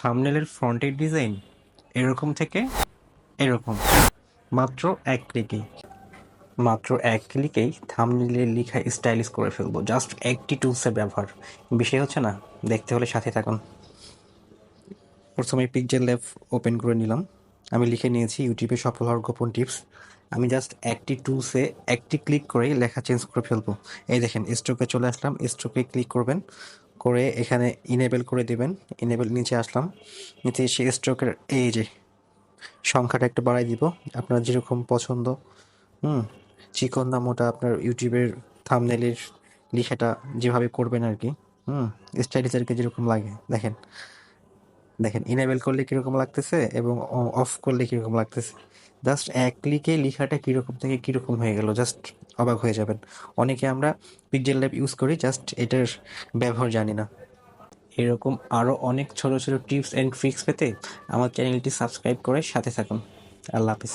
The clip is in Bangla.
থাম্বনেলের ফ্রন্টের ডিজাইন এরকম থেকে এরকম। মাত্র এক ক্লিকেই মাত্র এক ক্লিকেই থাম্বনেলের লেখা স্টাইলিশ করে ফেলব। জাস্ট একটি টুলসের ব্যবহার। বিষয় হচ্ছে না, দেখতে হলে সাথে থাকুন। প্রথমে পিকজেল ল্যাব ওপেন করে নিলাম। আমি লিখে নিয়েছি ইউটিউবে সফল হওয়ার গোপন টিপস আমি জাস্ট একটি টুলসে একটি ক্লিক করেই লেখা চেঞ্জ করে ফেলব। এই দেখেন স্ট্রোকে চলে আসলাম। স্ট্রোকে ক্লিক করবেন। করে এখানে ইনেবেল করে দেবেন। ইনেবেল নিচে আসলাম। নিচে এসে স্ট্রোকের এই যে সংখ্যাটা একটু বাড়াই দিব। আপনার যেরকম পছন্দ। হুম, চিকন না মোটা আপনার ইউটিউবের থামনেলের লিখাটা যেভাবে করবেন আর কি। হুম স্টাইলিজারকে যেরকম লাগে। দেখেন দেখেন ইনেবেল করলে কীরকম লাগতেছে এবং অফ করলে কীরকম লাগতেছে। জাস্ট এক ক্লিকে লেখাটা কীরকম থেকে কীরকম হয়ে গেল জাস্ট অবাক হয়ে যাবেন। অনেকে আমরা পিকজেল ল্যাব ইউজ করি জাস্ট এটার ব্যবহার জানি না। এরকম আরও অনেক ছোট ছোট টিপস অ্যান্ড ট্রিক্স পেতে আমার চ্যানেলটি সাবস্ক্রাইব করে সাথে থাকুন। আল্লাহ হাফিজ।